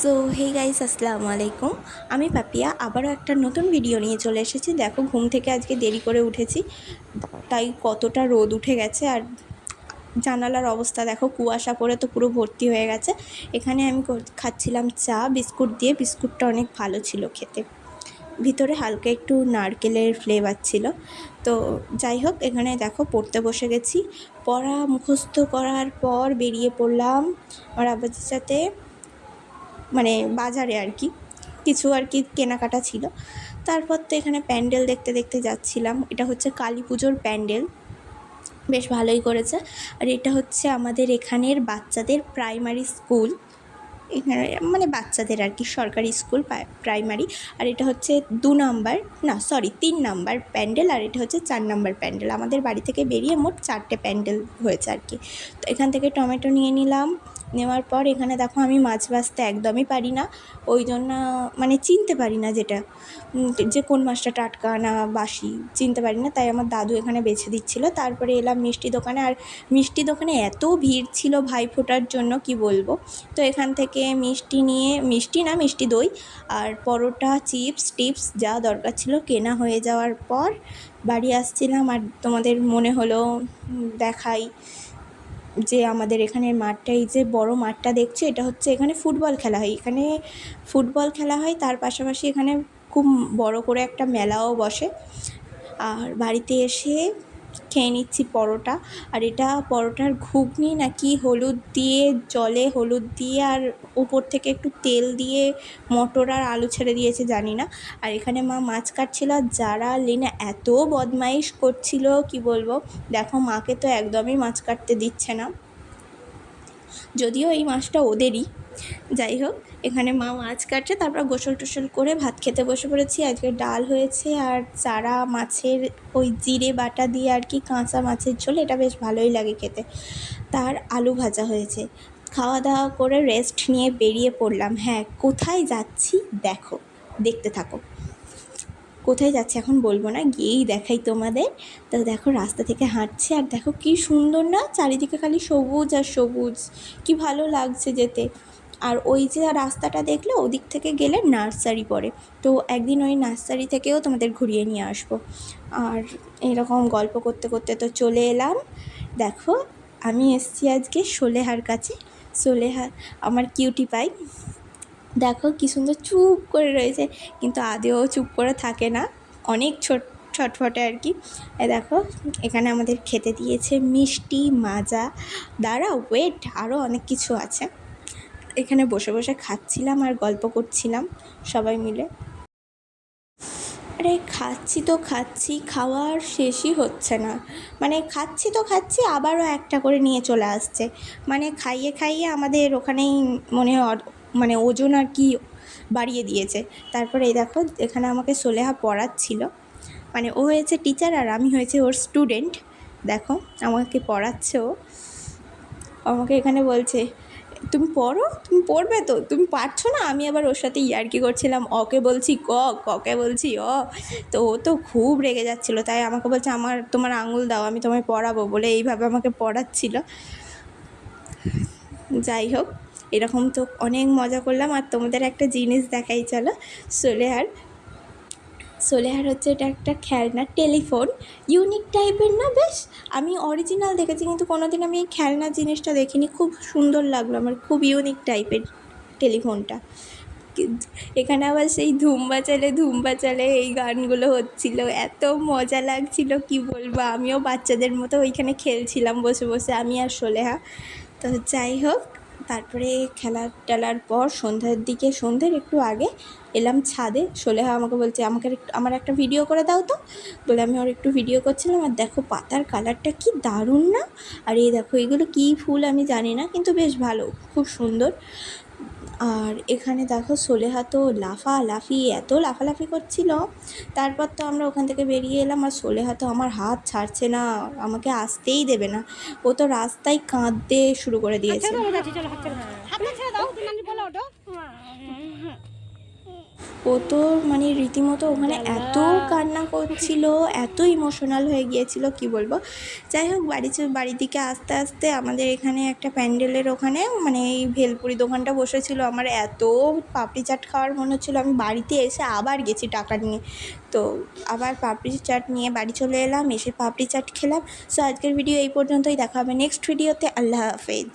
So hey guys আসসালামু আলাইকুম। আমি পাপিয়া, আবারও একটা নতুন ভিডিও নিয়ে চলে এসেছি। দেখো, ঘুম থেকে আজকে দেরি করে উঠেছি, তাই কতটা রোদ উঠে গেছে আর জানালার অবস্থা দেখো, কুয়াশা পড়ে তো পুরো ভর্তি হয়ে গেছে। এখানে আমি খাচ্ছিলাম চা, বিস্কুট দিয়ে, বিস্কুটটা অনেক ভালো ছিল খেতে। ভিতরে হালকা একটু নারকেলের ফ্লেভার ছিল। তো যাই হোক, এখানে দেখো, পড়তে বসে গেছি। পড়া মুখস্থ করার পর বেরিয়ে পড়লাম। আমার আব্বাজির সাথে মানে বাজারে আর কি। কিছু আর কি কেনাকাটা ছিল। তারপর তো এখানে প্যান্ডেল দেখতে দেখতে যাচ্ছিলাম। এটা হচ্ছে কালী পুজোর প্যান্ডেল। বেশ ভালোই করেছে। আর এটা হচ্ছে আমাদের এখানের বাচ্চাদের প্রাইমারি স্কুল। এখানে মানে বাচ্চাদের আর কি সরকারি স্কুল প্রাইমারি। আর এটা হচ্ছে দু নাম্বার, না, সরি, তিন নাম্বার প্যান্ডেল। আর এটা হচ্ছে চার নাম্বার প্যান্ডেল। আমাদের বাড়ি থেকে বেরিয়ে মোট চারটে প্যান্ডেল হয়েছে আর কি। তো এখান থেকে টমেটো নিয়ে নিলাম। নেওয়ার পর এখানে দেখো আমি মাছ ভাজতে একদমই পারি না। ওই জন্য মানে চিনতে পারি না যেটা। যে কোন মাছটা টাটকা না বাসি, চিনতে পারি না। তাই আমার দাদু এখানে বেছে দিচ্ছিল। তারপরে এলাম মিষ্টি দোকানে। আর মিষ্টি দোকানে এত ভিড় ছিল ভাইফোঁটার জন্য, কি বলব? তো এখান থেকে মিষ্টি নিয়ে, মিষ্টি না, মিষ্টি দই আর পরোটা, চিপস, টিপস যা দরকার ছিল কেনা হয়ে যাওয়ার পর বাড়ি আসছিলাম। আর তোমাদের মনে হলো দেখাই। যে আমাদের এখানে মাঠটা, এই যে বড় মাঠটা দেখছ, এটা হচ্ছে এখানে ফুটবল খেলা হয়। এখানে ফুটবল খেলা হয়, তার পাশাপাশি এখানে খুব বড় করে একটা মেলাও বসে। আর বাড়িতে এসে খেয়ে নিচ্ছি পরোটা। আর এটা পরোটার ঘুগনি নাকি হলুদ দিয়ে, জলে হলুদ দিয়ে আর উপর থেকে একটু তেল দিয়ে মটর আর আলু ছেড়ে দিয়েছে, জানি না। আর এখানে মা মাছ কাটছিল আর যারা লেনা এত বদমাইশ করছিল, কি বলব? দেখো মাকে তো একদমই মাছ কাটতে দিচ্ছে না। যদিও এই মাছটা ওদেরই যাই হোক এখানে মা মাছ কাটছে, তারপর গোসল টোসল করে ভাত খেতে বসে পড়েছি। আজকে ডাল হয়েছে আর চারা মাছের ওই জিরে বাটা দিয়ে আর কি কাঁচা মাছের ঝোল, এটা বেশ ভালোই লাগে খেতে। তার আলু ভাজা হয়েছে। খাওয়া দাওয়া করে রেস্ট নিয়ে বেরিয়ে পড়লাম। হ্যাঁ কোথায় যাচ্ছি দেখো, দেখতে থাকো। কোথায় যাচ্ছে এখন বলব না, গিয়েই দেখাই তোমাদের। তো দেখো রাস্তা থেকে হাঁটছে, আর দেখো কি সুন্দর না, চারিদিকে খালি সবুজ আর সবুজ, কি ভালো লাগছে যেতে। আর ওই যে রাস্তাটা দেখলে ওদিক থেকে গেলে নার্সারি পড়ে, তো একদিন ওই নার্সারি থেকেও তোমাদের ঘুরিয়ে নিয়ে আসব। আর এরকম গল্প করতে করতে তো চলে এলাম। দেখো, আমি এসছি আজকে সোলেহার কাছে। সোলেহা, আমার কিউটি পাই দেখো কি সুন্দর চুপ করে রয়েছে। কিন্তু আদেও চুপ করে থাকে না। অনেক ছোট, ছটফটে আর কি। দেখো, এখানে আমাদের খেতে দিয়েছে মিষ্টি, মাজা। দাঁড়াও ওয়েট আরও অনেক কিছু আছে। এখানে বসে বসে খাচ্ছিলাম আর গল্প করছিলাম সবাই মিলে। আরে খাচ্ছি তো খাচ্ছি খাওয়ার শেষই হচ্ছে না। মানে খাচ্ছি তো খাচ্ছি, আবারও একটা করে নিয়ে চলে আসছে। মানে খাইয়ে খাইয়ে আমাদের ওখানেই মনে হয় মানে ওজন আর কি বাড়িয়ে দিয়েছে। তারপরে এই দেখো, এখানে আমাকে সোলেহা পড়াচ্ছিল। মানে ও হয়েছে টিচার আর আমি হয়েছে ওর স্টুডেন্ট দেখো, আমাকে পড়াচ্ছে ও। আমাকে এখানে বলছে, তুমি পড়ো? তুমি পড়বে তো? তুমি পারছ না? আমি আবার ওর সাথে ইয়ার্কি করছিলাম, অকে বলছি ক, ককে বলছি অ। তো ও তো খুব রেগে যাচ্ছিল, তাই আমাকে বলছে, আমার, তোমার আঙুল দাও, আমি তোমায় পড়াবো, বলে এইভাবে আমাকে পড়াচ্ছিল। যাই হোক এরকম তো অনেক মজা করলাম। আর তোমাদের একটা জিনিস দেখাই, চলো। সোলেহার সোলেহার হচ্ছে এটা একটা খেলনা, টেলিফোন। ইউনিক টাইপের না, বেশ? আমি অরিজিনাল দেখেছি, কিন্তু কোনোদিন আমি এই খেলনা জিনিসটা দেখিনি। খুব সুন্দর লাগল, আমার খুব ইউনিক টাইপের টেলিফোনটা। এখানে আবার সেই ধুম বাচালে ধুম বাচালে এই গানগুলো হচ্ছিল। এত মজা লাগছিল, কি বলব? আমিও বাচ্চাদের মতো ওইখানে খেলছিলাম বসে বসে, আমি আর সোলেহা। তো যাই হোক তারপরে খেলা টেলার পর সন্ধ্যার দিকে, সন্ধ্যের একটু আগে এলাম ছাদে। সোলেহা আমাকে বলছে, আমাকে একটু- আমার একটা ভিডিও করে দাও তো। বলে, আমি ওর একটু ভিডিও করছিলাম আর দেখো পাতার কালারটা কি দারুণ না? আর এই দেখো, এগুলো কী ফুল আমি জানি না, কিন্তু বেশ ভালো, খুব সুন্দর। আর এখানে দেখো সোলেহা তো লাফা লাফি এত লাফালাফি করছিল। তারপর তো আমরা ওখান থেকে বেরিয়ে এলাম আর সোলেহা তো আমার হাত ছাড়ছে না, আমাকে আসতেই দেবে না। ও তো রাস্তায় কাঁদতে শুরু করে দিয়েছে ছেড়ে দাও যাচ্ছি চলো হাত ছেড়ে দাও হাতটা ছেড়ে দাও তুমি নানি বলো ওটো ও তো মানে রীতিমতো ওখানে এত কান্না করছিল এত ইমোশনাল হয়ে গিয়েছিল কি বলব? যাই হোক বাড়ি বাড়ির দিকে আস্তে আস্তে আমাদের এখানে একটা প্যান্ডেলের ওখানে মানে এই ভেলপুরি দোকানটা বসেছিল। আমার এত পাপড়ি চাট খাওয়ার মনে হচ্ছিল। আমি বাড়িতে এসে আবার গেছি টাকা নিয়ে। তো আবার পাপড়ি চাট নিয়ে বাড়ি চলে এলাম এসে পাপড়ি চাট খেলাম। সো আজকের ভিডিও এই পর্যন্তই। দেখা হবে নেক্সট ভিডিওতে আল্লাহ হাফেজ।